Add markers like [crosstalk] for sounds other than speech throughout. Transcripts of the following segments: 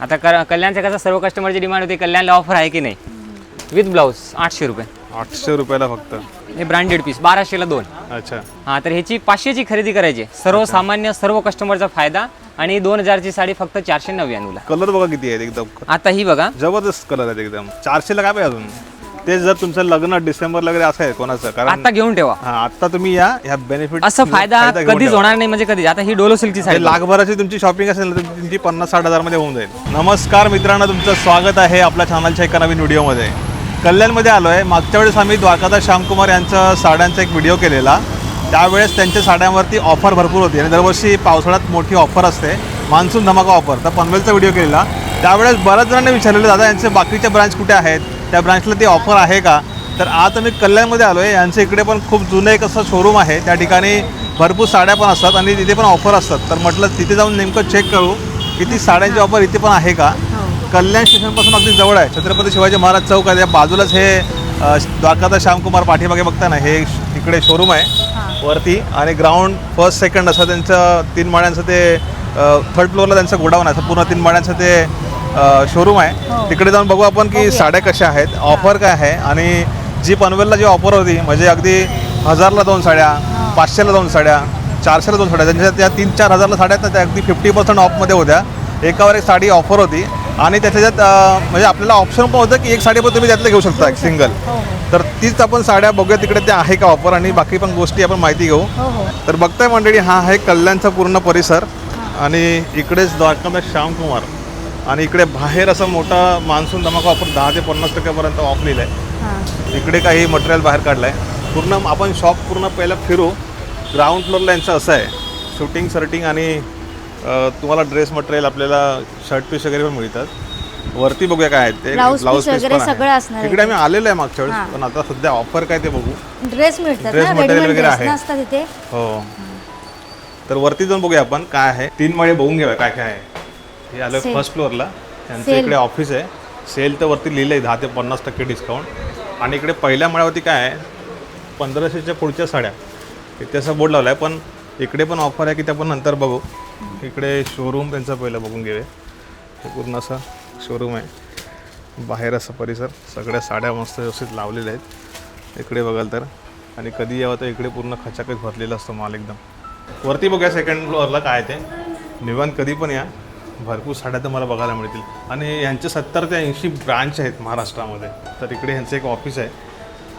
आता क- कल्याणचं कसं सर्व कस्टमरची डिमांड होती कल्याणला ऑफर आहे की नाही? विथ ब्लाऊज आठशे रुपये. आठशे रुपयाला फक्त. हे ब्रँडेड पीस बाराशेला दोन. अच्छा. हां तर ह्याची पाचशेची खरेदी करायची. आहे. सर्वसामान्य सर्व कस्टमरचा फायदा आणि दोन हजारची साडी फक्त चारशे नव्याण्णवला. कलर बघा किती आहेत एकदम. आता ही बघा. जबरदस्त कलर आहेत एकदम. चारशेला काय पाहिजे अजून? ते जर तुमचं लग्न डिसेंबर वगैरे असं आहे कोणाचं कारण आता घेऊन ठेवा. हा आता तुम्ही या ह्या बेनिफिट असं फायदा कधीच होणार नाही म्हणजे कधी? आता ही डोलो सिल्कची साडी. लाखभराची तुमची शॉपिंग असेल ना तर तुमची पन्नास साठ हजारमध्ये होऊन जाईल. नमस्कार मित्रांनो तुमचं स्वागत आहे आपल्या चॅनलच्या एका नवीन व्हिडिओमध्ये कल्याणमध्ये आलो आहे मागच्या वेळेस आम्ही द्वारकादास श्यामकुमार यांचा साड्यांचा एक व्हिडिओ केलेला. त्यावेळेस त्यांच्या साड्यांवरती ऑफर भरपूर होती. आणि दरवर्षी पावसाळ्यात मोठी ऑफर असते. मान्सून धमाका ऑफर तर पनवेलचा व्हिडिओ केलेला. त्यावेळेस बऱ्याच जणांनी विचारलेलं दादा यांचे बाकीचे ब्रांच कुठे आहेत? त्या ब्रांचला ती ऑफर आहे का? तर आज आम्ही कल्याणमध्ये आलो आहे यांचं इकडे पण खूप जुनं एक असं शोरूम आहे. त्या ठिकाणी भरपूर साड्या पण असतात आणि तिथे पण ऑफर असतात. तर म्हटलं तिथे जाऊन नेमकं चेक करू की ती साड्यांची ऑफर इथे पण आहे का? कल्याण स्टेशनपासून अगदी जवळ आहे. छत्रपती शिवाजी महाराज चौक आहे. त्या बाजूलाच हे अ, द्वारकादास श्यामकुमार पाठीमागे बघता ना हे इकडे शोरूम आहे. वरती. आणि ग्राउंड फर्स्ट सेकंड असं त्यांचं तीन माळ्यांचं ते थर्ड फ्लोअरला त्यांचं गोडाऊन आहे. असं पूर्ण तीन माळ्यांचं ते शोरूम आहे. तिकडे जाऊन बघू आपण की साड्या कशा आहेत ऑफर काय आहे आणि जी पनवेलला जी ऑफर होती म्हणजे अगदी हजारला दोन साड्या पाचशेला दोन साड्या चारशेला दोन साड्या त्यांच्या त्या तीन चार हजारला साड्या आहेत ना त्या अगदी फिफ्टी पर्सेंट ऑफमध्ये होत्या. एकावर एक साडी ऑफर होती आणि त्याच्यात म्हणजे आपल्याला ऑप्शन पण होतं की एक साडी पण तुम्ही त्यातलं घेऊ शकता एक सिंगल तर तीच आपण साड्या बघूया तिकडे त्या आहे का ऑफर आणि बाकी पण गोष्टी आपण माहिती घेऊ. तर बघताय मंडळी हा आहे कल्याणचा पूर्ण परिसर आणि इकडेच द्वारकादास श्यामकुमार. आणि इकडे बाहेर असं मोठा मान्सून धमाका ऑफर दहा ते पन्नास टक्क्यापर्यंत ऑफ लिहिलं आहे इकडे काही मटेरियल बाहेर काढलं आहे पूर्ण आपण शॉप पूर्ण पहिलं फिरू. ग्राउंड फ्लोअरला यांचं असं आहे. शूटिंग सर्टिंग आणि तुम्हाला ड्रेस मटेरियल आपल्याला शर्ट पीस वगैरे पण मिळतात. वरती बघूया काय आहेत ते. Blouse piece. सगळं असणार इकडे आम्ही आलेलो आहे मागच्या. वेळेस पण आता सध्या ऑफर काय ते बघू. ड्रेस मिळतात material रेडीमेड वगैरे ड्रेस आहे. हो. तर वरती जाऊन बघूया आपण काय आहे. तीन माळे बघून घेऊया काय काय आहे. हे आलं. फर्स्ट फ्लोअरला त्यांचं. इकडे ऑफिस आहे. सेल तर वरती लिहिलं आहे दहा ते पन्नास टक्के डिस्काउंट आणि इकडे पहिल्या माळ्यावरती काय आहे? पंधराशेच्या पुढच्या साड्या. इथे असं बोर्ड लावला आहे पण इकडे पण ऑफर आहे की ते आपण नंतर बघू. इकडे शोरूम त्यांचं पहिलं बघून घेऊया. हे पूर्ण असं शोरूम आहे. बाहेर असं परिसर. सगळ्या साड्या मस्त व्यवस्थित लावलेल्या आहेत. इकडे बघाल तर. आणि कधी यावं तर इकडे पूर्ण खचाखच भरलेलं असतं माल एकदम. वरती बघूया सेकंड फ्लोअरला काय ते. निवांत कधी पण या. भरपूर साड्या तर मला बघायला मिळतील. आणि यांचे सत्तर ते ऐंशी ब्रांच आहेत महाराष्ट्रामध्ये. तर इकडे ह्यांचं एक ऑफिस आहे.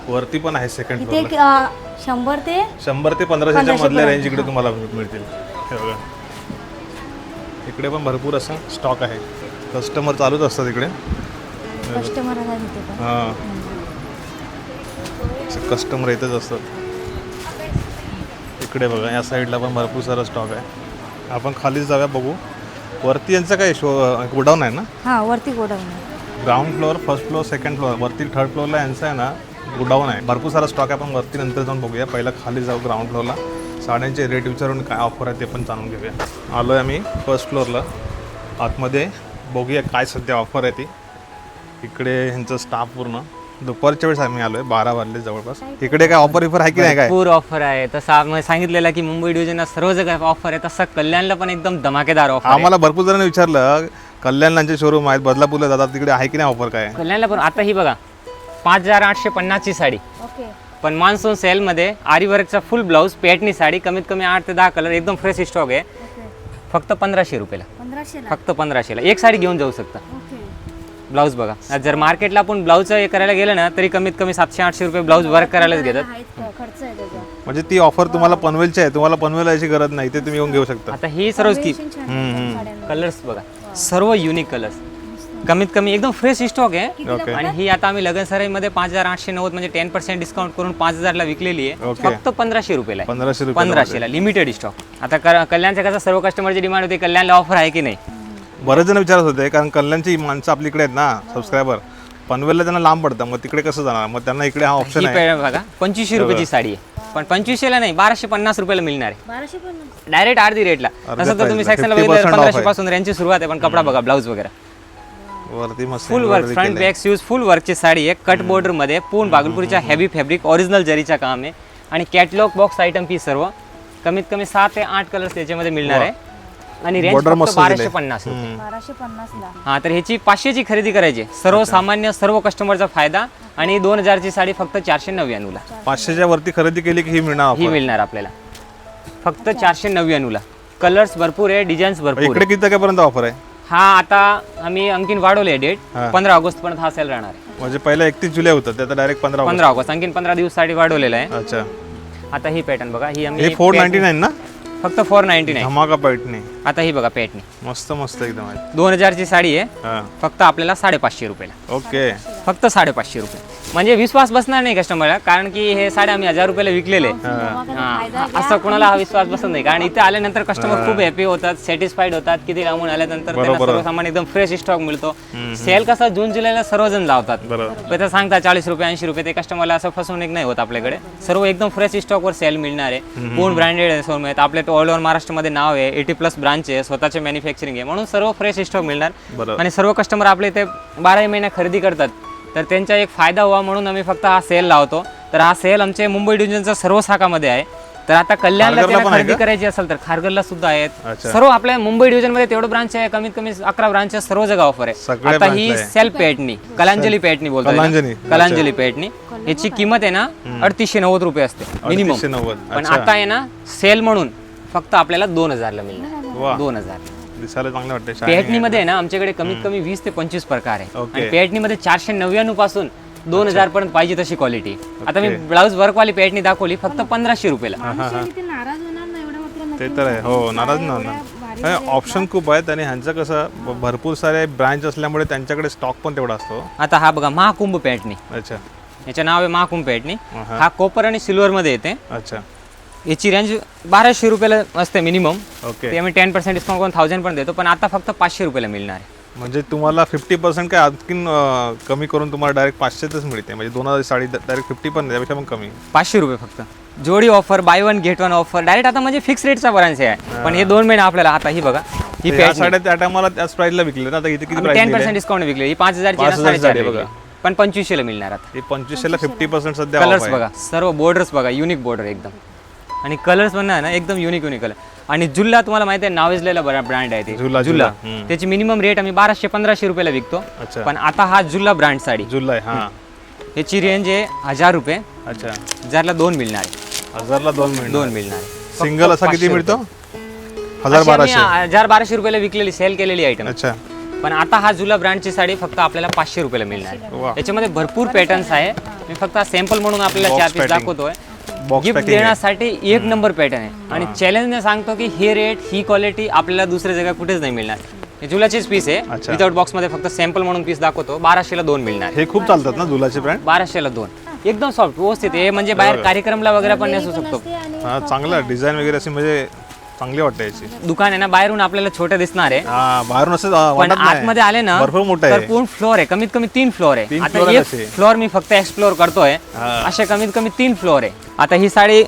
वरती पण आहे सेकंड तिथे फ्लोअरला अं, शंभर ते शंभर ते पंधराशेच्या पंधराशे मधल्या रेंज इकडे तुम्हाला मिळतील. हे बघा. इकडे पण भरपूर असा स्टॉक आहे. कस्टमर चालूच असतात इकडे. कस्टमर आहे तिथे पण. हां. कस्टमर येतच असतात. इकडे बघा या साईडला पण भरपूर सारा स्टॉक आहे. आपण खालीच जाऊया बघू. वरती यांचं काय शो गोडाऊन आहे ना? हा वरती गोडाऊन आहे. Ground floor first floor second floor वरती थर्ड फ्लोअरला यांचं आहे ना गोडाऊन आहे. भरपूर सारा स्टॉक आहे आपण वरती नंतर जाऊन बघूया. पहिला खाली जाऊ ग्राउंड फ्लोअरला साड्यांचे रेट विचारून काय ऑफर आहे ते पण जाणून घेऊया. आलो आहे आम्ही फर्स्ट फ्लोअरला आतमध्ये बघूया काय सध्या ऑफर आहे ती. इकडे ह्यांचं स्टाफ पूर्ण. दुपारच्या वेळेस आम्ही आलो आहे बारा वाजले जवळपास. इकडे काय ऑफर विफर आहे की नाही काय? भरपूर ऑफर आहे. तसं आम्ही सांगितलेलं की मुंबई डिव्हिजनला सर्व जगात ऑफर आहे तसं कल्याणला पण एकदम धमाकेदार ऑफर आहे. आम्हाला भरपूर जणांनी विचारलं कल्याणचे शोरूम आहेत बदलापूरला जातात तिकडे आहे की नाही ऑफर काय? कल्याणला पण आता ही बघा पाच हजार आठशे पन्नासची साडी. ओके. पण मान्सून सेलमध्ये आरी वर्कचा फुल ब्लाऊज पेटणी साडी कमीत कमी आठ ते दहा कलर एकदम फ्रेश स्टॉक आहे. ओके. फक्त पंधराशे रुपयाला. पंधराशेला? फक्त पंधराशेला. एक साडी घेऊन जाऊ शकता. ओके. ब्लाऊज बघा. जर मार्केटला आपण ब्लाऊज हे करायला गेलं ना तरी कमीत कमी सातशे आठशे रुपये ब्लाऊज वर्क करायलाच घेतात. आहेत का? खर्च आहे त्याचा. म्हणजे ती ऑफर तुम्हाला पनवेलची आहे तुम्हाला पनवेल यायची गरज नाही ते तुम्ही येऊन घेऊ शकता. आता ही सर्व की Combination छान आहे त्या साड्यांमध्ये. कलर्स बघा. सर्व युनिक कलर्स कमीत कमी एकदम फ्रेश स्टॉक आहे. आणि ही आता आम्ही लगन सराईमध्ये पाच हजार आठशे नव्वद म्हणजे टेन पर्सेंट डिस्काउंट करून पाच हजारला विकलेली आहे. फक्त पंधराशे रुपयाला आहे. पंधराशे रुपये पंधराशेला लिमिटेड स्टॉक आता क- कल्याणच्या कसं सर्व कस्टमरची डिमांड होती कल्याणला ऑफर आहे की नाही? बरेच जण विचारत होते कारण कल्याणची माणसं आपल्या इकडे आहेत ना सबस्क्रायबर पनवेलला त्यांना लांब पडतं मग तिकडे कसं जाणार? मग त्यांना इकडे हा ऑप्शन ही आहे. पे- बघा पंचवीसशे रुपयाची साडी आहे. पण पंचवीसशेला नाही बाराशे पन्नास रुपयाला मिळणार आहे. बाराशे पन्नास? डायरेक्ट अर्धी रेटला तसं तर तुम्ही price ला. सेक्शनला 50% बघितलं off पंधराशे आहे. पासून रेंजची सुरुवात आहे पण कपडा बघा ब्लाऊज वगैरे. वरती मस्त full work front back shoes full वर्कची sari आहे. कट बॉर्डरमध्ये पूर्ण बागलपूरच्या हेवी फॅब्रिक ओरिजिनल जरीचा काम आहे. आणि कॅटलॉग बॉक्स आयटम पीस सर्व कमीत कमी सात ते आठ कलर्स त्याच्यामध्ये मिळणार आहे. आणि रेंज Border फक्त मस्त बाराशे. पन्नास रुपये. बाराशे पन्नासला हा तर ह्याची पाचशेची खरेदी करायची. सर्वसामान्य सर्व कस्टमरचा फायदा आणि दोन हजारची साडी फक्त चारशे नव्याण्णवला पाचशेच्या वरती खरेदी केली की ही मिळणार ही offer. मिळणार आपल्याला. फक्त चारशे नव्याण्णवला कलर्स भरपूर आहे डिझाईन्स भरपूर इकडे किती तारखेपर्यंत ऑफर आहे? आहे. हा आता आम्ही आणखीन वाढवले डेट हा. पंधरा ऑगस्ट पर्यंत हा सेल राहणार आहे. म्हणजे पहिला एकतीस जुलै होतं ते आता डायरेक्ट पंधरा पंधरा ऑगस्ट आणखीन पंधरा दिवसासाठी वाढवलेलं आहे. अच्छा. आता ही पॅटर्न बघा ही हे आम्ही फोर नाईन्टी नाईन ना? फक्त फोर नाईन्टी नाईन धमाका पैठणी आता ही बघा पॅटनी मस्त मस्त एकदम आहे. दोन हजारची साडी आहे. फक्त आपल्याला साडेपाचशे रुपयाला. ओके. फक्त साडेपाचशे रुपये. म्हणजे विश्वास बसणार नाही कस्टमरला कारण की हे साड्या आम्ही हजार रुपयाला विकलेले. हा, असं कोणाला हा विश्वास बसत नाही. कारण इथे आल्यानंतर कस्टमर खूप हॅपी होतात सॅटिस्फाईड होतात. किती लांबून आल्यानंतर त्यांना बरोबर. सर्वसामान्य एकदम फ्रेश स्टॉक मिळतो. सेल कसा जून जुलैला सर्वजण लावतात. बरोबर. पण ते सांगतात चाळीस रुपये ऐंशी रुपये ते कस्टमरला असं फसवणूक नाही होत आपल्याकडे. सर्व एकदम फ्रेश स्टॉकवर सेल मिळणार आहे. कोण ब्रँडेड आहे सोन आपले ऑल ओव्हर महाराष्ट्रामध्ये नाव आहे एटी प्लस ब्रांच आहे स्वतःचे मॅन्युफॅक्चरिंग आहे. म्हणून सर्व फ्रेश स्टॉक मिळणार. बरोबर. आणि सर्व कस्टमर आपले इथे बाराही महिना खरेदी करतात. तर त्यांचा एक फायदा व्हावा म्हणून आम्ही फक्त हा सेल लावतो. तर हा सेल आमचे मुंबई डिव्हिजनचा सर्व शाखामध्ये आहे. तर आता कल्याणला आहे खरेदी? करायची असेल तर खारघरला सुद्धा आहेत. सर्व आपल्या मुंबई डिव्हिजनमध्ये तेवढं ब्रांच आहे कमीत कमी अकरा ब्रांच आहे सर्व जगा ऑफर आहे. आता ही. सेल्फ पेटणी कलांजली पेटणी बोलतो कलांजली, कलांजली पेटणी. याची किंमत आहे ना अडतीसशे नव्वद रुपये असते मिनिमम. पण आता आहे ना सेल म्हणून फक्त आपल्याला दोन हजारला मिळणार. दोन हजार. दिसायला चांगलं वाटतं पेटणीमध्ये आहे. ना आमच्याकडे कमीत कमी वीस ते पंचवीस प्रकार आहे. ओके. आणि पेटणीमध्ये चारशे नव्याण्णवपासून दोन हजार पर्यंत पाहिजे तशी क्वालिटी आता मी ब्लाऊज वर्कवाली पेटणी दाखवली फक्त पंधराशे रुपयाला. ते नाराज होणार नाही एवढं मात्र ते तर आहे. हो नाराज ना ऑप्शन खूप आहेत आणि ह्यांचं कसं भरपूर सारे ब्रांच असल्यामुळे त्यांच्याकडे स्टॉक पण तेवढा असतो. आता हा बघा महाकुंभ पेटणी अच्छा. याचे नाव आहे महाकुंभ पेटणी हा. हा. कोपर आणि सिल्वर मध्ये येते. अच्छा. याची रेंज बाराशे रुपयाला असते मिनिमम ओके ते आम्ही टेन पर्सेंट डिस्काउंट करून थाउजंड पण देतो पण आता फक्त पाचशे रुपयाला मिळणार आहे. म्हणजे तुम्हाला फिफ्टी पर्सेंट काय आणखीन अं, कमी करून तुम्हाला डायरेक्ट पाचशेतच मिळते. म्हणजे दोन हजार साडी डायरेक्ट फिफ्टी पण नाही, त्यापेक्षा पण कमी. पाचशे रुपये फक्त. जोडी offer buy one get one offer direct आता म्हणजे फिक्स रेटचा बरांच आहे. पण हे दोन महिने आपल्याला आता ही बघा ही तर या साड्या त्या टायमाला त्याच प्राइसला विकले ना आता इथे किती टेन पर्सेंट डिस्काउंट विकले. ही पाच हजारची आहे ना, 5,000 ची साडेचार आहे विकली. बघा. पण पंचवीसशेला मिळणार आता. हे पंचवीसशेला फिफ्टी पर्सेंट सध्या कलर्स off आहे. बघा. सर्व बॉर्डर्स बघा. युनिक बॉर्डर एकदम. आणि कलर्स पण आहे ना एकदम युनिक युनिक कलर आणि जुल्ला तुम्हाला माहिती आहे नावेजलेला ब्रँड आहे ते. जुल्ला. हम्म. त्याची मिनिमम रेट आम्ही बाराशे पंधराशे रुपयाला विकतो. पण आता हा जुल्ला ब्रँड साडी. जुलै हा. याची रेंज आहे हजार रुपये. अच्छा. हजारला दोन मिळणार आहे. हजारला दोन मिळणार. दोन मिळणार आहे. सिंगल असा किती मिळतो. हजार बाराशे. हजार बाराशे रुपयाला विकलेली सेल केलेली आयटम अच्छा. पण आता हा जुला ब्रँडची साडी फक्त आपल्याला पाचशे रुपयाला मिळणार आहे. याच्यामध्ये भरपूर पॅटर्न्स आहे. मी फक्त सॅम्पल म्हणून आपल्याला चार पीस. दाखवतोय. गिफ्ट. देण्यासाठी एक नंबर पॅटर्न आहे. आणि चॅलेंजने सांगतो की हे रेट ही क्वालिटी आपल्याला दुसऱ्या जागा कुठेच नाही मिळणार. हे जुलाचीच पीस आहे. विदाउट बॉक्समध्ये फक्त सॅम्पल म्हणून पीस दाखवतो. बाराशेला दोन मिळणार. हे खूप चालतात ना दुलाचे ब्रँड बाराशेला दोन. एकदम सॉफ्ट व्यवस्थित आहे. म्हणजे बाहेर कार्यक्रमला वगैरे पण नेसू शकतो. हा चांगलं डिझाईन वगैरे अशी म्हणजे चांगली वाटते याची. दुकान आहे ना बाहेरून आपल्याला छोटं दिसणार आहे. हा बाहेरून असं पण वाटत नाही. आतमध्ये आले ना भरपूर मोठं तर आहे. पूर्ण फ्लोअर आहे. कमीत कमी तीन फ्लोअर आहे. तीन आता floor आहेत एक असे. फ्लोअर मी फक्त एक्सप्लोअर करतोय. हा. असे कमीत कमी तीन फ्लोअर आहे. आता ही साडी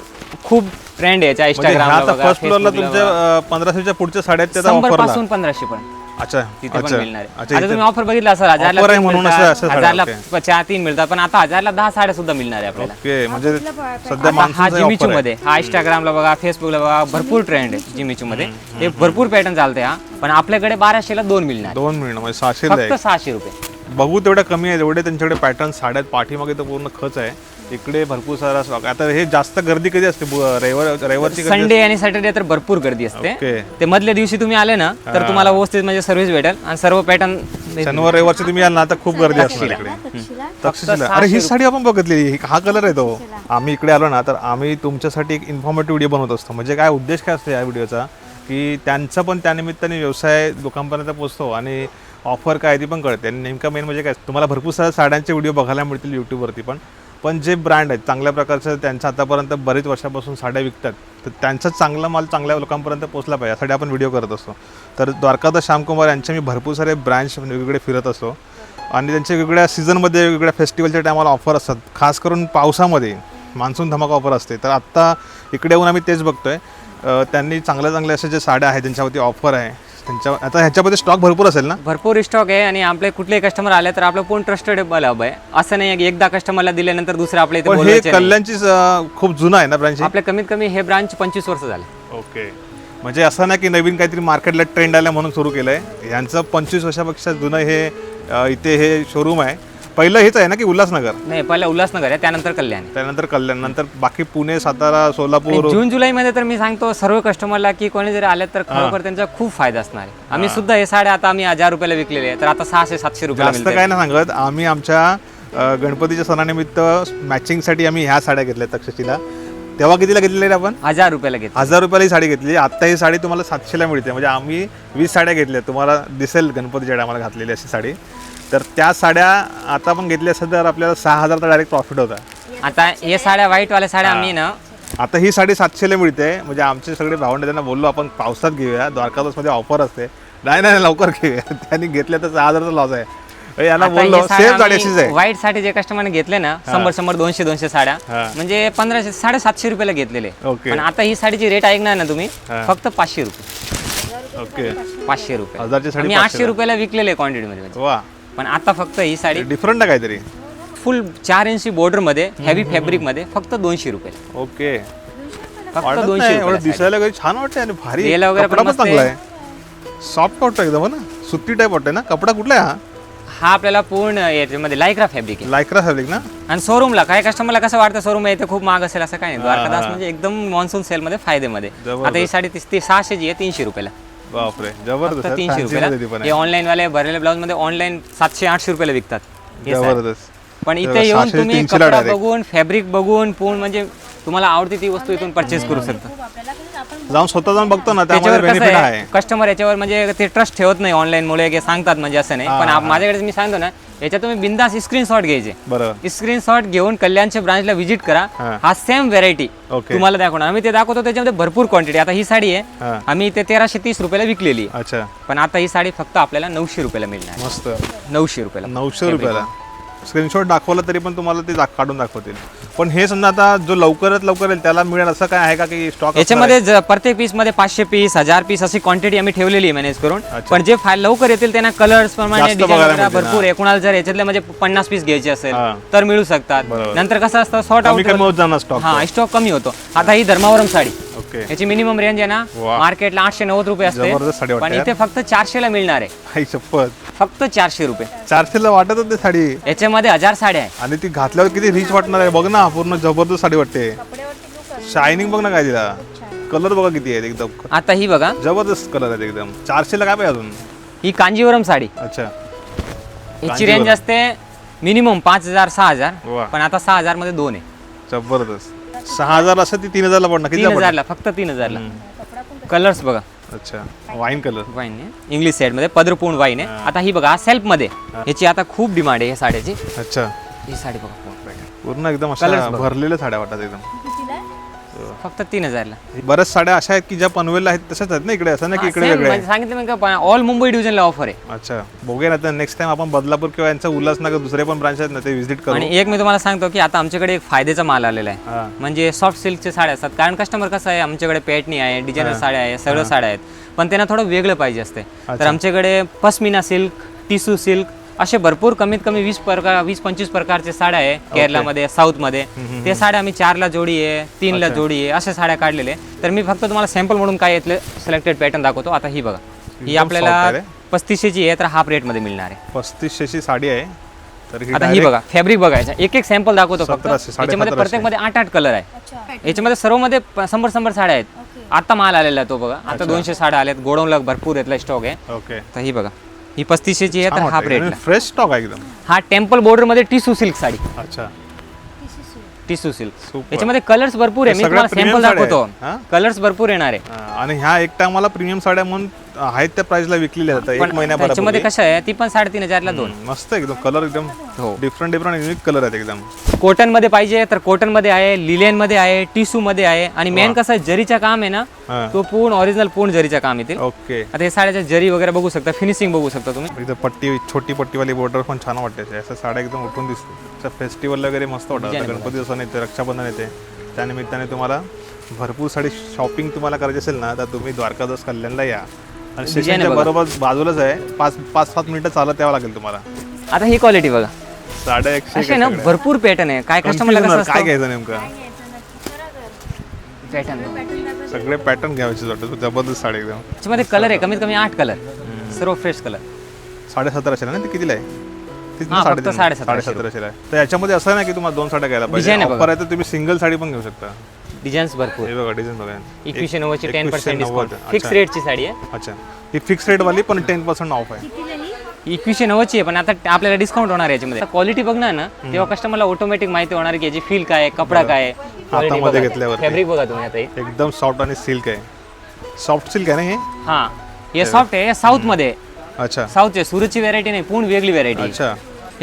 खूप ट्रेंड आहे याच्या म्हणजे फर्स्ट फ्लोअरला तुमच्या पंधराशेच्या पुढच्या साड्या आहेत त्या शंभर ऑफरला पासून पंधराशे पर्यंत. अच्छा तिथे पण अच्छा. मिळणार आहे. अच्छा आता इथे- तुम्ही ऑफर बघितला असेल हजारला Offer आहे तीन म्हणून मिळतात, असं- असं साड्या, हजारला ओके. चार तीन मिळतात पण आता हजारला दहा साड्या सुद्धा मिळणार आहे आपल्याला. ओके म्हणजे सध्या आता हा मान्सूनचा जिमिचू ऑफर आहे. मध्ये हा इंस्टाग्रामला बघा फेसबुकला बघा भरपूर ट्रेंड आहे जिमिचू मध्ये हे भरपूर पॅटर्न चालते हा. पण आपल्याकडे बाराशेला दोन मिळणार. दोन मिळणं म्हणजे फक्त आहे सहाशे रुपये. बघू तेवढं कमी आहे एवढे त्यांच्याकडे पॅटर्न साड्यात पाठीमागे तर पूर्ण खच आहे. इकडे भरपूर सारा स्टॉक आता हे जास्त गर्दी कधी असते? बु- रविवार रविवारची गर्दी संडे आणि सॅटर्डे तर भरपूर गर्दी असते. ओके. ते मधल्या दिवशी तुम्ही आले ना तर तुम्हाला व्यवस्थित म्हणजे सर्व्हिस भेटेल आणि सर्व पॅटर्न शनिवार रविवारची तुम्ही याल ना आता खूप गर्दी असणार. इकडे. तक्षशिला. अरे ही साडी आपण बघितलेली. ही- हा कलर आहे तो. आम्ही इकडे आलो ना तर आम्ही तुमच्यासाठी एक इन्फॉर्मेटिव्ह व्हिडिओ बनवत असतो. म्हणजे काय उद्देश काय असतो या व्हिडिओचा की त्यांचा पण त्यानिमित्ताने व्यवसाय लोकांपर्यंत पोहोचतो आणि ऑफर काय ती पण कळते. आणि नेमका मेन म्हणजे काय? तुम्हाला भरपूर साऱ्या साड्यांचे व्हिडिओ बघायला मिळतील यूट्यूबवरती पण. पण जे ब्रँड आहेत चांगल्या प्रकारचं त्यांचं आतापर्यंत बरेच वर्षापासून साड्या विकतात तर त्यांचा चांगला माल चांगल्या लोकांपर्यंत पोहोचला पाहिजे यासाठी आपण व्हिडिओ करत असतो. तर द्वारकादास श्यामकुमार यांचे मी भरपूर सारे ब्रँच वेगवेगळे फिरत असतो. आणि त्यांच्या वेगवेगळ्या सीझनमध्ये वेगवेगळ्या फेस्टिवलच्या टायमाला ऑफर असतात. खास करून पावसामध्ये मान्सून धमाका ऑफर असते. तर आत्ता इकडे येऊन आम्ही तेच बघतो आहे त्यांनी चांगल्या चांगल्या अशा जे साड्या आहेत त्यांच्यावरती ऑफर आहे. त्यांच्या आता ह्याच्यामध्ये स्टॉक भरपूर असेल ना? भरपूर स्टॉक आहे आणि आपले कुठलेही कस्टमर आले तर आपलं पूर्ण ट्रस्टेडेबल हब आहे. असं नाही की एकदा कस्टमरला दिल्यानंतर दुसरं आपल्या इथे पण हे बोलवायचे नाही. कल्याणची अं, खूप जुना आहे ना ब्रँच आपल्या कमीत कमी हे ब्रांच पंचवीस वर्ष झाले. ओके. म्हणजे असं नाही की नवीन काहीतरी मार्केटला ट्रेंड आला म्हणून सुरू केलं आहे यांचं पंचवीस वर्षापेक्षा जुनं हे अ, इथे हे शोरूम आहे. पहिलं हेच आहे ना की उल्हासनगर? नाही पहिला उल्हासनगर आहे त्यानंतर कल्याण आहे. त्यानंतर कल्याण नंतर बाकी पुणे सातारा सोलापूर. जून जुलैमध्ये तर मी सांगतो सर्व कस्टमरला की कोणी जरी आले तर खरोखर त्यांचा खूप फायदा असणार आहे. आम्ही सुद्धा हे साड्या आता आम्ही हजार रुपयाला विकलेले आहे तर आता सहाशे सातशे रुपयाला जास्त मिळतात काय नाही सांगत. आम्ही आमच्या अ, गणपतीच्या सणानिमित्त मॅचिंगसाठी आम्ही ह्या साड्या घेतल्या तक्षशिला. तेव्हा कितीला घेतलेल्या आपण? हजार रुपयाला घेत हजार रुपयाला ही साडी घेतली. आत्ता ही साडी तुम्हाला सातशेला मिळते. म्हणजे आम्ही वीस साड्या घेतल्या तुम्हाला दिसेल गणपतीच्या टायमाला घातलेली अशी साडी. तर त्या साड्या आता आपण घेतल्या असत्या तर आपल्याला सहा हजारचा डायरेक्ट प्रॉफिट होता आता हे साड्या व्हाईट वाल्या साड्या आम्ही ना आता ही साडी सातशेला मिळते. म्हणजे आमचे सगळे भावंड त्यांना बोललो आपण पावसात घेऊया. द्वारकादासमध्ये ऑफर असते. नाही नाही लवकर घेऊया. [laughs] त्यांनी घेतल्या तर सहा हजारचा लॉस आहे. अरे यांना बोललो सेम साडी आम्ही अशीच आहे. व्हाईटसाठी जे कस्टमरने घेतले ना शंभर शंभर दोनशे दोनशे साड्या. हा. म्हणजे पंधराशे साडेसातशे रुपयाला घेतलेले. पण आता ही साडीची रेट ऐकणार ना तुम्ही हा. फक्त पाचशे रुपये. ओके. पाचशे रुपये. हजारची साडी आम्ही आठशे रुपयाला विकलेले क्वांटिटी मध्ये. म्हणजे. वा. पण आता फक्त ही साडी डिफरंट काहीतरी. फुल चार इंची बॉर्डरमध्ये हेवी फॅब्रिकमध्ये फक्त दोनशे रुपये. ओके. फक्त वाटत दोनशे नाही एवढं रुपये दिसायला छान वाटते आणि भारी. वेल वगैरे पण कपडा पण मस्त चांगला आहे. आहे सॉफ्ट वाटतं एकदम हो ना? सुट्टी टाईप वाटते ना? कपडा कुठला आहे हा? हा आपल्याला पूर्ण याच्यामध्ये लायक्रा फॅब्रिक आहे. लायक्रा फॅब्रिक ना? आणि शोरूमला काय कस्टमरला कसं वाटतं शोरूम आहे ते खूप महाग असेल असं काय नाही. द्वारकादास म्हणजे एकदम मॉन्सून सेल मध्ये फायदेमध्ये. जबरदस्त. आता ही साडी तीस ती सहाशेची आहे तीनशे रुपयाला. बापरे जबरदस्त फक्त. तीनशे Fancy मध्ये ती पण रुपयाला हे आहे ऑनलाईन वाले भरलेल्या ब्लाऊजमध्ये ऑनलाईन सातशे आठशे रुपयाला विकतात हे. जबरदस्त पण इथे येऊन सहाशे तुम्ही तीनशेला कपडा direct. बघून फॅब्रिक बघून पूर्ण म्हणजे तुम्हाला आवडती ती वस्तू इथून परचेस करू शकता. जाऊन स्वतः जाऊन बघतो ना त्यामध्ये त्याच्यावर कसं बेनिफिट आहे आहे. कस्टमर याच्यावर म्हणजे ते ट्रस्ट ठेवत नाही ऑनलाईन मुळे की सांगतात म्हणजे असं नाही. पण आप- माझ्याकडे मी सांगतो ना याच्यात तुम्ही बिंदास स्क्रीनशॉट घ्यायचे. बरं स्क्रीनशॉट घेऊन कल्याणच्या ब्रांचला व्हिजिट करा. हा. हा सेम व्हेरायटी तुम्हाला दाखवणार. आम्ही ते दाखवतो त्याच्यामध्ये भरपूर क्वांटिटी आता ही साडी आहे आम्ही ते तेराशे तीस रुपयाला विकलेली आहे. अच्छा. पण आता ही साडी फक्त आपल्याला नऊशे रुपयाला मिळणार आहे. मस्त. नऊशे रुपयाला. नऊशे रुपयाला. स्क्रीनशॉट दाखवला तरी पण तुम्हाला ते दाख- काढून दाखवतील. पण हे समजा आता जो लवकरात लवकर येईल त्याला मिळेल असं काय आहे का की स्टॉक याच्यामध्ये ज- प्रत्येक पीसमध्ये पाचशे पीस हजार पीस अशी क्वांटिटी आम्ही ठेवलेली आहे मॅनेज करून. पण जे फाय लवकर येतील त्यांना कलर्स प्रमाणे जास्त डिझाईन बघायला वगैरे मिळतील, भरपूर. आहे कुणाला जर याच्यातले म्हणजे पन्नास पीस घ्यायचे असेल हा. तर मिळू शकतात. बरोबर. नंतर कसं असतं सॉर्ट कमी आउट कमी होत. जाणार स्टॉक हा स्टॉक कमी होतो. आता ही धर्मावरम साडी. ओके याची मिनिमम रेंज आहे ना वा. मार्केटला आठशे नव्वद रुपये जबरदस्त साडी असते वाटते. पण इथे फक्त चारशे ला मिळणार. आहे शपथ. फक्त चारशे रुपये. चारशेला वाटत ते साडी. याच्यामध्ये हजार साड्या आहे. आणि ती घातल्यावर किती रिच वाटणार आहे. बघ ना पूर्ण जबरदस्त साडी वाटते. शायनिंग बघ ना काय तिला. कलर बघा किती आहेत एकदम. आता ही बघा. जबरदस्त कलर आहेत एकदम. चारशेला काय पाहिजे अजून? ही कांजीवरम साडी. अच्छा. याची रेंज असते मिनिमम पाच हजार सहा हजार. पण आता सहा हजारमध्ये दोन आहे. जबरदस्त. सहा हजार असं ती तीन हजारला पडणार. किती तीन हजारला फक्त तीन हजारला. कलर्स बघा. अच्छा वाईन कलर वाईन आहे. इंग्लिश साईडमध्ये पदरपूर्ण वाईन आहे. आता ही बघा सेल्फमध्ये. याची आता खूप डिमांड आहे या साड्याची. अच्छा. ही साडी बघा पूर्ण एकदम अशा. भरलेल्या साड्या वाटतात एकदम? फक्त तीन हजारला बऱ्याच साड्या अशा आहेत की ज्या पनवेलला आहेत तशाच आहेत ना इकडे? असं नाही की इकडे म्हणजे सांगितलं मी का ऑल मुंबई डिव्हिजनला ऑफर आहे. अच्छा बघूया ना तर नेक्स्ट टाइम आपण बदलापूर किंवा यांचा उल्हासनगर दुसरे पण ब्रांच आहेत ना ते व्हिजिट करू. आणि एक मी तुम्हाला सांगतो की आता आमच्याकडे एक फायद्याचा माल आलेला आहे. हा. म्हणजे सॉफ्ट सिल्कचे साड्या असतात. कारण कस्टमर कसं आहे आमच्याकडे पेटणी आहे डिझायनर साड्या आहे सगळं साड्या आहेत. पण त्यांना थोडं वेगळं पाहिजे असते. तर आमच्याकडे पश्मिना सिल्क टिसू सिल्क असे भरपूर कमीत कमी वीस प्रकार वीस पंचवीस प्रकारचे साड्या आहे केरलामध्ये साऊथमध्ये. ते साड्या आम्ही चारला जोडी आहे तीनला जोडी आहे अशा साड्या काढलेले. तर मी फक्त तुम्हाला सॅम्पल म्हणून काय येतले सिलेक्टेड पॅटर्न दाखवतो. आता ही बघा. ही आपल्याला. पस्तीसशेची आहे तर हाफ रेटमध्ये मिळणार आहे. पस्तीसशेची साडी आहे तर ही आता ही बघा फॅब्रिक बघायचं. एक एक सॅम्पल दाखवतो फक्त. याच्यामध्ये. प्रत्येकमध्ये आठ आठ कलर आहे. याच्यामध्ये सर्वमध्ये शंभर शंभर साड्या आहेत. आता माल आलेला आहे तो बघा. आता दोनशे साड्या आल्यात. गोडाऊनला भरपूर यातला स्टॉक आहे. ओके. तर ही बघा. ही पस्तीसशेची आहे तर हाफ रेटला फ्रेश स्टॉक आहे एकदम. हा टेम्पल बॉर्डरमध्ये टिसू सिल्क साडी. अच्छा. Tissue silk. याच्यामध्ये कलर्स भरपूर आहे. हे मी तुम्हाला सॅम्पल दाखवतो. हा? कलर्स भरपूर येणार आहे. हा, आणि ह्या एक टायमाला प्रीमियम साड्या म्हणून आहेत त्या प्राइसला विकलेल्या जातात एक पण त्याच्यामध्ये कसं आहे ती पण साडेतीन हजारला दोन. मस्त एकदम. कलर एकदम हो. डिफरंट डिफरंट युनिक कलर आहेत एकदम. कॉटनमध्ये पाहिजे तर कॉटनमध्ये आहे लिलेन मध्ये आहे टिशू मध्ये आहे. आणि मेन कसं आहे जरीचा काम आहे ना हा. तो पूर्ण ओरिजिनल पूर्ण जरीचा काम येतील. ओके आता हे साड्याच्या जरी वगैरे बघू शकता फिनिशिंग बघू शकता तुम्ही. इथं पट्टी छोटी पट्टीवाली बॉर्डर पण छान वाटते. अशा असं साड्या एकदम उठून दिसते फेस्टिवल वगैरे मस्त वाटतं आता गणपती सण येते रक्षाबंधन येते. त्यानिमित्ताने तुम्हाला भरपूर साडी शॉपिंग तुम्हाला करायची असेल ना तर तुम्ही द्वारकादास कल्याणला या. आणि स्टेशनच्या बरोबर बाजूलाच आहे. पाच पाच सात मिनिटं चालत यावं लागेल तुम्हाला. आता ही क्वालिटी बघा. साड्या एकशे असे ना भरपूर पॅटर्न आहे. काय कस्टमरला Confuse कसं काय घ्यायचं नेमकं? पॅटर्न सगळे पॅटर्न घ्यायचे वाटतं. जबरदस्त साडी एकदम. त्याच्यामध्ये कलर आहे कमीत कमी आठ कलर सर्व फ्रेश कलर साडे सतराशे ना? ते कितीला आहे? तीच ना हा, साडे साडेसतराशे साडेसतराशेला आहे. तर याच्यामध्ये असं नाही की तुम्हाला दोन साड्या घ्यायला पाहिजे. Design आहे बघा. ऑफर आहे तर तुम्ही सिंगल साडी पण घेऊ शकता. डिझाईन्स भरपूर. हे बघा डिझाईन बघा. एकवीसशे नव्वदची टेन 2190, पर्सेंट डिस्काउंट. फिक्स रेटची साडी आहे. अच्छा. ही फिक्स रेटवाली पण टेन पर्सेंट ऑफ आहे. एकवीसशे नव्वदची आहे पण आता आपल्याला डिस्काउंट होणार आहे याच्यामध्ये. क्वालिटी बघणार ना तेव्हा कस्टमरला ऑटोमॅटिक माहिती होणार की याची फील काय आहे, कपडा काय हातामध्ये घेतल्यावरती. फॅब्रिक बघा तुम्ही आता हे. एकदम सॉफ्ट आणि सिल्क आहे. सॉफ्ट सिल्क आहे ना हे? हा. हे सॉफ्ट आहे साऊथमध्ये. अच्छा. साऊथचे सुरतची व्हेरायटी नाही पूर्ण वेगळी व्हेरायटी अच्छा.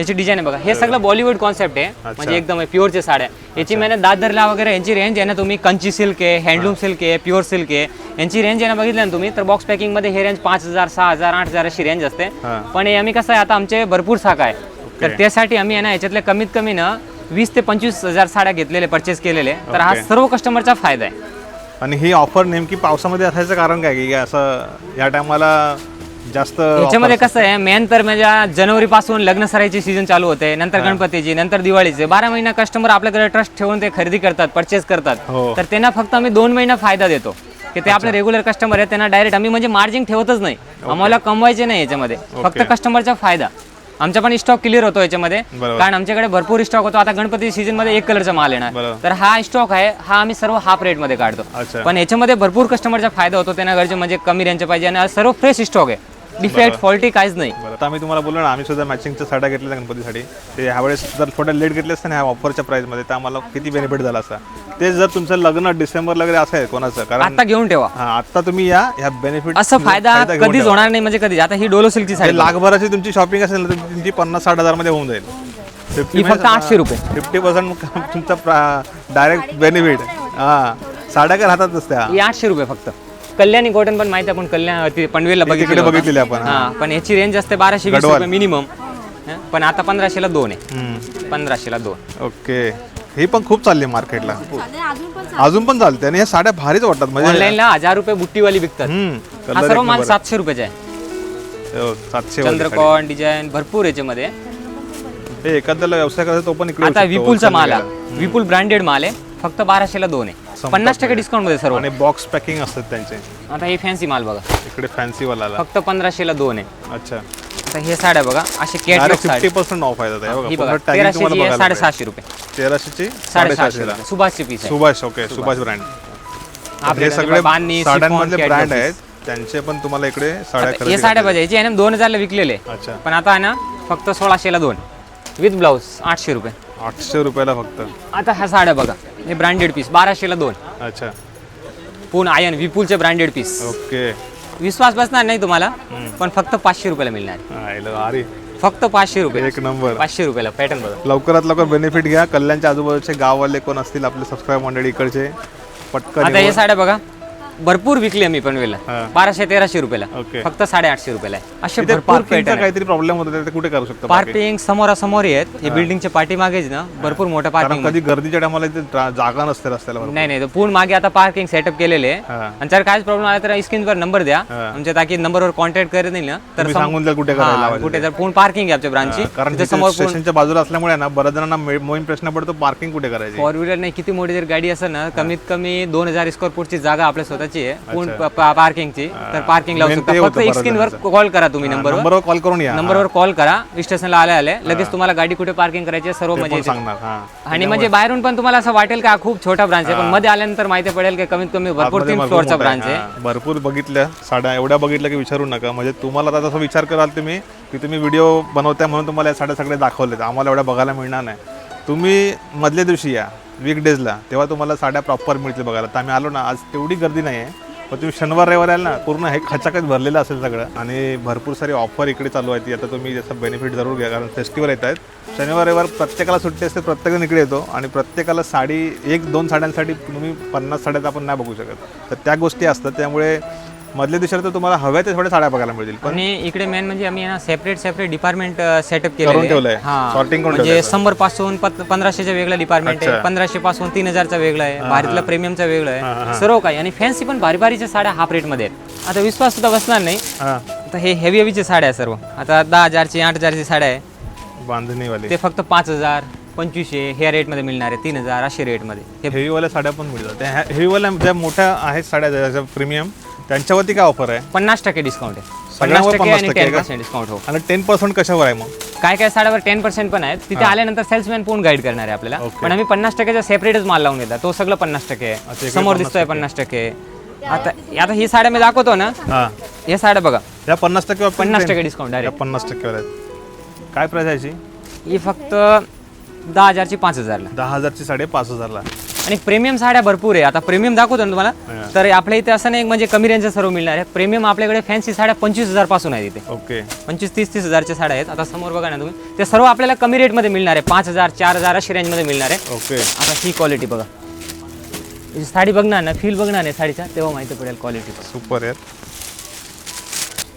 याची डिझाईन आहे बघा. हे सगळं बॉलिवूड कॉन्सेप्ट आहे. म्हणजे एकदम प्युअरचे साड्या याची मैंने दादरला वगैरे यांची रेंज आहे ना तुम्ही कंची सिल्क आहे हँडलूम सिल्क आहे प्युअर सिल्क आहे. यांची रेंज आहे ना बघितलं ना तुम्ही तर बॉक्स पॅकिंगमध्ये हे रेंज पाच हजार सहा हजार आठ हजार अशी रेंज असते. पण हे आम्ही कसं आहे आता आमचे भरपूर शाखा आहे. तर त्यासाठी आम्ही आहे ना याच्यातले कमीत कमी ना वीस ते पंचवीस हजार साड्या घेतलेले परचेस केलेले तर हा. सर्व कस्टमरचा फायदा आहे. आणि ही ऑफर नेमकी पावसामध्ये असायचं कारण काय? की असं या टायमाला जास्त याच्यामध्ये कसं आहे मेन तर म्हणजे जानेवारी पासून लग्न सराईची सीझन चालू होते नंतर गणपतीची नंतर दिवाळीचे. बारा महिना कस्टमर आपल्याकडे ट्रस्ट ठेवून ते खरेदी करतात परचेस करतात. हो. तर त्यांना फक्त आम्ही दोन महिना फायदा देतो की ते आपले रेग्युलर कस्टमर आहेत त्यांना डायरेक्ट आम्ही म्हणजे मार्जिन ठेवतच नाही. आम्हाला कमवायचे नाही याच्यामध्ये. फक्त. कस्टमरचा फायदा. आमचा पण स्टॉक क्लिअर होतो याच्यामध्ये. बरोबर. कारण आमच्याकडे भरपूर स्टॉक होतो. आता गणपती सीझनमध्ये एक कलरचा माल येणार. बरोबर. तर हा स्टॉक आहे हा आम्ही सर्व हाफ रेटमध्ये काढतो. अच्छा. पण याच्यामध्ये भरपूर कस्टमरचा फायदा होतो त्यांना गरजे म्हणजे कमी रेंजचे पाहिजे आणि सर्व फ्रेश स्टॉक आहे. डिफेक्ट फॉल्टी काहीच नाही. बरं आता आम्ही तुम्हाला बोललो ना आम्ही सुद्धा मॅचिंगच्या साड्या घेतल्या गणपतीसाठी. ते ह्यावेळेस जर थोड्या लेट घेतले असते ना ह्या ऑफरच्या प्राईसमध्ये तर आम्हाला किती बेनिफिट झाला असता. ते जर तुमचं लग्न डिसेंबर वगैरे असं आहे कोणाचं कारण आता घेऊन ठेवा. हा आता तुम्ही या ह्या बेनिफिट असं फायदा कधीच होणार नाही म्हणजे कधीच आता ही डोलो सिल्कची साडी लाखभराची तुमची शॉपिंग असेल ना तर तुमची पन्नास साठ हजारमध्ये होऊन जाईल. ही फक्त 800 रुपये. फिफ्टी पर्सेंट तुमचा डायरेक्ट बेनिफिट हा साड्या काय राहतात नसत्या ही आठशे रुपये फक्त. कल्याणी कॉटन पण माहिती आहे, आपण कल्याण ती पनवेलला बघितली बघितलेली आपण, हा. हा पण याची रेंज असते बाराशे वीस गडवाल. रुपये मिनिमम पण आता पंधराशेला दोन आहे. पंधराशेला दोन ओके ही पण खूप चालली मार्केटला अजून पण अजून पण चालते आणि ह्या साड्या भारीच वाटतात म्हणजे ऑनलाईनला हजार रुपये बुट्टीवाली विकतात हम्म, हा कलर सर्व एक माल नंबर सातशे रुपयाचा आहे आहे. हो, सातशे साडी. चंद्रकॉन डिझाईन भरपूर याच्यामध्ये हे एखाद्याला व्यवसाय करायचा तो पण इकडे येऊ आता शकतो, विपुलचा wholesale माल घ्यायला. आहे विपुल ब्रँडेड माल आहे फक्त बाराशेला दोन आहे. संपत पन्नास टक्के नाही. डिस्काउंटमध्ये सर्व. आणि बॉक्स पॅकिंग असतात त्यांचे. आता हे फॅन्सी माल बघा. इकडे फॅन्सी वाला. फक्त पंधराशेला दोन आहे. अच्छा. आता हे साड्या बघा असे catalogue fifty sari percent off आहे दादा हे ही बघा तेराशेची तुम्हाला साडेसहाशे रुपये. तेराशेची साडेसहाशे साडेसहाशेला रुपये. सुभाषची पीस आहे. सुभाष ओके सुभाष. ब्रँड हे आपल्याकडे सगळे बांधणी, साड्यांमधले शिफॉन, ब्रँड कॅटलॉग आहेत. त्यांचे पण तुम्हाला इकडे साड्या आता खरेदी हे साड्या करता पाहिजे याची आहे ना दोन हजारला विकलेले. अच्छा. पण आता आहे ना फक्त सोळाशेला दोन. विथ ब्लाऊज आठशे रुपये. आठशे रुपयाला फक्त. आता ह्या साड्या बघा हे ब्रँडेड पीस बाराशेला दोन. अच्छा. पूर्ण आयन विपुलचे ब्रँडेड पीस ओके. विश्वास बसणार नाही तुम्हाला पण फक्त पाचशे रुपयाला मिळणार. आयलं, अरे फक्त पाचशे रुपये. एक नंबर. पाचशे रुपयाला पॅटर्न बघा. लवकरात लवकर बेनिफिट घ्या. कल्याणच्या आजूबाजूचे गाववाले कोण असतील आपले सबस्क्राईब मंडळी इकडचे. पटकन आता हे साड्या बघा. भरपूर विकली आम्ही पनवेलला हा. बाराशे तेराशे रुपयाला ओके. फक्त साडेआठशे रुपयाला आहे. असे इथे भरपूर पार्किंगचा पॅटर्न काहीतरी प्रॉब्लेम होता ते कुठे करू शकतो parking? पार्किंग समोरासमोर आहेत हे बिल्डिंगच्या पाठीमागेच ना भरपूर मोठं कारण पार्किंग कधी गर्दीच्या टायमाला इथे ट्रा- जागा नसते रस्त्याला बरोबर. नाही नाही तर पूर्ण मागे आता पार्किंग सेटअप केलेले आहे हा. आणि जर काहीच प्रॉब्लेम आला तर स्क्रीनवर नंबर द्या. आमच्या ताकी नंबरवर कॉन्टॅक्ट करत नाही ना तर तुम्ही सम- सांगून द्या कुठे हा, करायला कुठे जर पूर्ण पार्किंग आहे आमच्या ब्रांचची कारण तिथे तिथे समोर स्टेशनच्या बाजूला असल्यामुळे ना बऱ्याच जणांना मे- मोहीम प्रश्न पडतो पार्किंग कुठे करायची फोर व्हीलर नाही किती मोठी जर गाडी असेल ना कमीत कमी दोन हजार स्क्वेअर फूटची जागा आपल्या स्वतःची आहे. पूर्ण पार्किंगची. तर पार्किंग लावू शकता. फक्त होतं बऱ्याच स्क्रीनवर. कॉल करा तुम्ही नंबरवर. नंबरवर कॉल करून या. नंबरवर कॉल करा. स्टेशनला आले आले. लगेच तुम्हाला गाडी कुठे पार्किंग करायची आहे सर्व म्हणजे सांगणार. हा. आणि म्हणजे बाहेरून पण तुम्हाला असं वाटेल का खूप छोटा ब्रांच आहे. पण मध्ये आल्यानंतर माहिती पडेल की कमीत कमी भरपूर आतमध्ये तीन भरपूर फ्लोअरचा मोठा आहे. ब्रांच आहे. हा, भरपूर बघितल्या साड्या एवढ्या बघितल्या की विचारू नका. म्हणजे तुम्हाला आता तसा विचार कराल तुम्ही की तुम्ही व्हिडिओ बनवताय म्हणून तुम्हाला या साड्या सगळे दाखवलेत. आम्हाला एवढ्या बघायला मिळणार नाही. तुम्ही मधल्या दिवशी या. वीक डेजला तेव्हा तुम्हाला साड्या प्रॉपर मिळतील बघायला. तर आम्ही आलो ना आज तेवढी गर्दी नाही आहे पण तुम्ही शनिवार रविवार याल ना पूर्ण हे खचाखच भरलेलं असेल सगळं. आणि भरपूर सारी ऑफर इकडे चालू आहे ती आता तुम्ही त्याचा बेनिफिट जरूर घ्या कारण फेस्टिवल येत आहेत. शनिवार रविवार प्रत्येकाला सुट्टी असते प्रत्येकजण इकडे येतो. आणि प्रत्येकाला साडी एक दोन साड्यांसाठी तुम्ही पन्नास साड्या आपण नाही बघू शकत. तर त्या गोष्टी असतात. त्यामुळे मधल्या दिवसाला तर तुम्हाला हव्या ते थोड्या साड्या बघायला मिळतील. पण आणि इकडे मेन म्हणजे आम्ही ना सेपरेट सेपरेट डिपार्टमेंट सेटअप करून केलेले ठेवलंय. Sorting करून म्हणजे ठेवलंय. शंभरपासून पत- पंधराशेचं वेगळं डिपार्टमेंट आहे. अच्छा. पंधराशे पासून तीन हजारचा वेगळं आहे. भारीतला प्रीमियमचा वेगळं आहे. सर्व काही. आणि फॅन्सी पण भारी भारीच्या साड्या हाफ रेटमध्ये आहेत. आता विश्वास सुद्धा बसणार नाही. हां. आता हे हेवी हेवीचे साड्या आहे सर्व. आता दहा हजारची आठ हजारची साड्या आहे. बांधणीवाली. ते फक्त पाच हजार पंचवीसशे ह्या रेटमध्ये मिळणार आहे. तीन हजार अशे रेटमध्ये हे हेवीवाल्या साड्या पण मिळतात. त्या हेवीवाल्या ज्या मोठ्या आहेत साड्या ज्या प्रीमियम त्यांच्यावरती काय ऑफर आहे? पन्नास टक्के डिस्काउंट आहे. पन्नास सगळ्यावर टक्के 50 आणि टक्के टेन का? पर्सेंट डिस्काउंट हो. आणि टेन पर्सेंट कशावर आहे मग? काय काय साड्यावर टेन पर्सेंट पण आहेत. तिथे आल्यानंतर सेल्समॅन पूर्ण गाईड करणार आहे आपल्याला. Okay. पण आम्ही पन्नास टक्क्याचा सेपरेटच माल लावून देतात तो सगळं पन्नास टक्के अच्छा, आहे इकडे समोर 50 दिसतोय पन्नास टक्के. आता आता ही साड्या मी दाखवतो ना. हां. साड्या बघा. या पन्नास टक्के वापरून पन्नास ten? टक्के डिस्काउंट डायरेक्ट पन्नास टक्केवर आहेत. काय प्राइस आहे याची? ही फक्त दहा हजारची पाच हजारला. दहा हजारची साडे पाच हजारला. आणि प्रीमियम साड्या भरपूर आहे. आता प्रीमियम दाखवतो ना तुम्हाला. तर आपल्या इथे असं नाही म्हणजे कमी रेंजचं सर्व मिळणार आहे प्रीमियम आपल्याकडे फॅन्सी साड्या पंचवीस हजारपासून आहेत इथे. ओके. पंचवीस तीस तीस हजारच्या साड्या आहेत. आता समोर बघा ना तुम्ही. ते सर्व आपल्याला कमी रेटमध्ये मिळणार आहे. पाच हजार चार हजार अशी रेंजमध्ये मिळणार आहे. ओके. आता ही क्वालिटी बघा. ही साडी बघणार ना फील बघणार नाही साडीचा तेव्हा माहिती पडेल क्वालिटी सुपर यार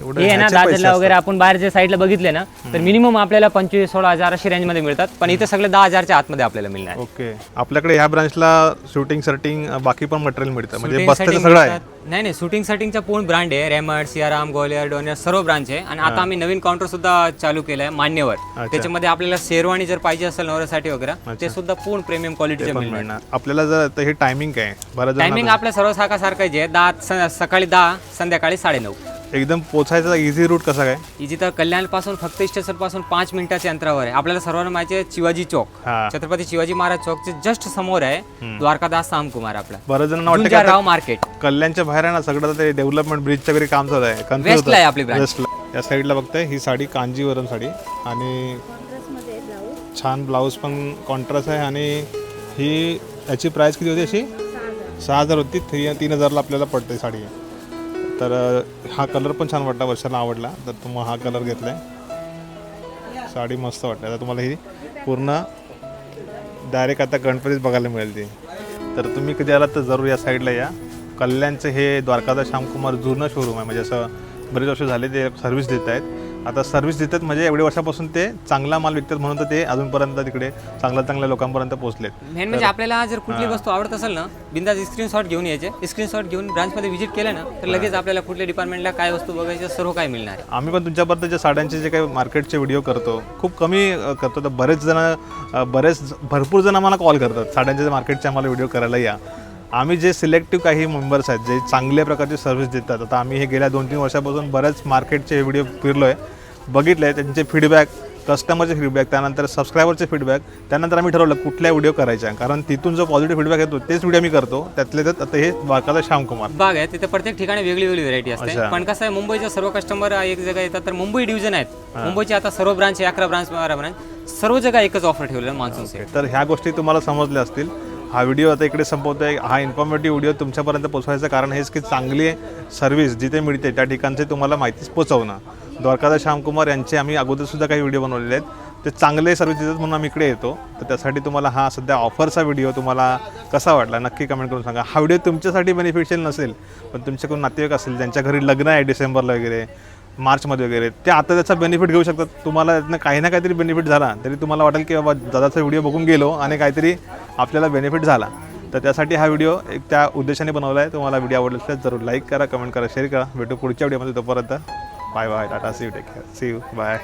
एवढं हे आहे ना ह्याचे पैसे दादरला वगैरे. आपण बाहेरच्या साईडला बघितले ना तर मिनिमम आपल्याला पंचवीस सोळा हजार अशी रेंजमध्ये मिळतात. पण इथे सगळे दहा हजारच्या आतमध्ये आपल्याला मिळणार. ओके. आपल्याकडे ह्या ब्रांचला शूटिंग सर्टिंग बाकी पण मटेरियल मिळतं. म्हणजे Shooting बसतेचं setting सगळं आहे. मिळतात. नाही नाही शूटिंग सेटिंगचा पूर्ण ब्रँड आहे. रेमंड सियाराम गोलियर डोनियर सर्व ब्रांच आहे. आणि आता आम्ही नवीन काउंटर सुद्धा चालू केलं आहे मान्यवर त्याच्यामध्ये आपल्याला शेरवाणी जर पाहिजे असेल नवऱ्यासाठी वगैरे ते सुद्धा पूर्ण प्रीमियम क्वालिटीचे मिळणार. मिळणार. आपल्याला जर हे टायमिंग काय बरं टायमिंग आपल्या सर्व सारखासारखं जे आहे दहा स- सकाळी दहा संध्याकाळी साडेनऊ. एकदम पोचायचा इझी रूट कसा काय? इजी तर कल्याणपासून फक्त स्टेशनपासून पाच मिनिटाच्या अंतरावर आहे. आपल्याला सर्वांना माहिती आहे शिवाजी चौक. हा. छत्रपती शिवाजी महाराज चौकचे जस्ट समोर आहे द्वारकादास सामकुमार आपला. बरं जणांना वाटतं की गुंजा आता राव मार्केट. कल्याणच्या बाहेर आहे ना सगळं ते डेव्हलपमेंट ब्रिजचं वगैरे काम चालू आहे. Confuse West ला आहे आपली होतं. branch. West ला. या साईडला बघताय. ही साडी कांजीवरम साडी. आणि ब्लाऊज छान ब्लाऊज पण कॉन्ट्रास्ट आहे. आणि ही याची प्राइस किती होती अशी? सहा हजार होती. थ्री तीन हजारला आपल्याला पडते साडी. तर हा कलर पण छान वाटला वर्षाला आवडला. तर तुम्हाला हा कलर घेतलाय. साडी मस्त वाटते. आता तुम्हाला ही पूर्ण डायरेक्ट आता गणपतीच बघायला मिळेल ती. तर तुम्ही कधी आलात तर जरूर या साईडला या. कल्याणचं हे द्वारकादास श्यामकुमार जुनं शोरूम आहे. म्हणजे असं बरेच वर्ष झाले ते सर्व्हिस देत आहेत. आता सर्व्हिस देतात म्हणजे एवढ्या वर्षापासून ते चांगला माल विकतात म्हणून तर ते अजूनपर्यंत तिकडे चांगल्या चांगल्या लोकांपर्यंत पोहोचलेत. मेन म्हणजे आपल्याला जर कुठली वस्तू आवडत असेल ना बिंदास स्क्रीनशॉट घेऊन यायचे. स्क्रीनशॉट घेऊन ब्रांचमध्ये व्हिजिट केलं ना तर लगेच आपल्याला कुठल्या डिपार्टमेंटला काय वस्तू बघायचं सर्व काय मिळणार आहे. आम्ही पण तुमच्यापर्यंत जे साड्यांचे जे काही मार्केटचे व्हिडिओ करतो खूप कमी करतो. तर बरेच जण बरेच भरपूर जण आम्हाला कॉल करतात. साड्यांचे मार्केटचे आम्हाला व्हिडिओ करायला या. आम्ही जे सिलेक्टिव्ह काही मेंबर्स आहेत जे चांगल्या प्रकारची सर्व्हिस देतात आता आम्ही हे गेल्या दोन तीन वर्षापासून बरेच मार्केटचे व्हिडिओ फिरलो आहे बघितले त्यांचे फीडबॅक कस्टमरचे फीडबॅक त्यानंतर सबस्क्रायबरचे फीडबॅक त्यानंतर आम्ही ठरवलं कुठल्या व्हिडिओ करायच्या कारण तिथून जो पॉझिटिव्ह फीडबॅक येतो तेच व्हिडिओ मी करतो. त्यातले त्यात आता हे वाकादा श्यामकुमार बाग आहे तिथे प्रत्येक ठिकाणी वेगळी वेगळी व्हरायटी असते. पण कसं आहे मुंबईचे सर्व कस्टमर एक जगा येतात तर मुंबई डिव्हिजन आहेत. मुंबईचे आता सर्व ब्रांच आहे अकरा ब्रांच बारा ब्रांच सर्व जगा एकच ऑफर ठेवलेलं आहे मान्सून तर ह्या गोष्टी तुम्हाला समजल्या असतील. हा व्हिडिओ आता इकडे संपवतोय. हा इन्फॉर्मेटिव्ह व्हिडिओ तुमच्यापर्यंत पोचवायचं कारण हेच की चांगली सर्व्हिस जिथे मिळते त्या ठिकाणचे तुम्हाला माहितीच पोचवणं द्वारकादास श्यामकुमार यांचे आम्ही अगोदरसुद्धा काही व्हिडिओ बनवलेले आहेत. ते चांगले सर्व्हिस देतात म्हणून आम्ही इकडे येतो. तर त्यासाठी तुम्हाला हा सध्या ऑफरचा व्हिडिओ तुम्हाला कसा वाटला नक्की कमेंट करून सांगा. हा व्हिडिओ तुमच्यासाठी बेनिफिशियल नसेल पण तुमच्याकडून नातेवाईक असेल ज्यांच्या घरी लग्न आहे डिसेंबरला वगैरे मार्चमध्ये वगैरे ते आता त्याचा बेनिफिट घेऊ शकतात. तुम्हाला त्यातनं काही ना काहीतरी बेनिफिट झाला तरी तुम्हाला वाटेल की बाबा दादाचा व्हिडिओ बघून गेलो आणि काहीतरी आपल्याला बेनिफिट झाला. तर त्यासाठी हा व्हिडिओ एक त्या उद्देशाने बनवला आहे. तुम्हाला व्हिडिओ आवडला असल्यास जरूर लाईक करा कमेंट करा शेअर करा. भेटू पुढच्या व्हिडिओमध्ये तोपर्यंत. Bye bye tata see you take care see you bye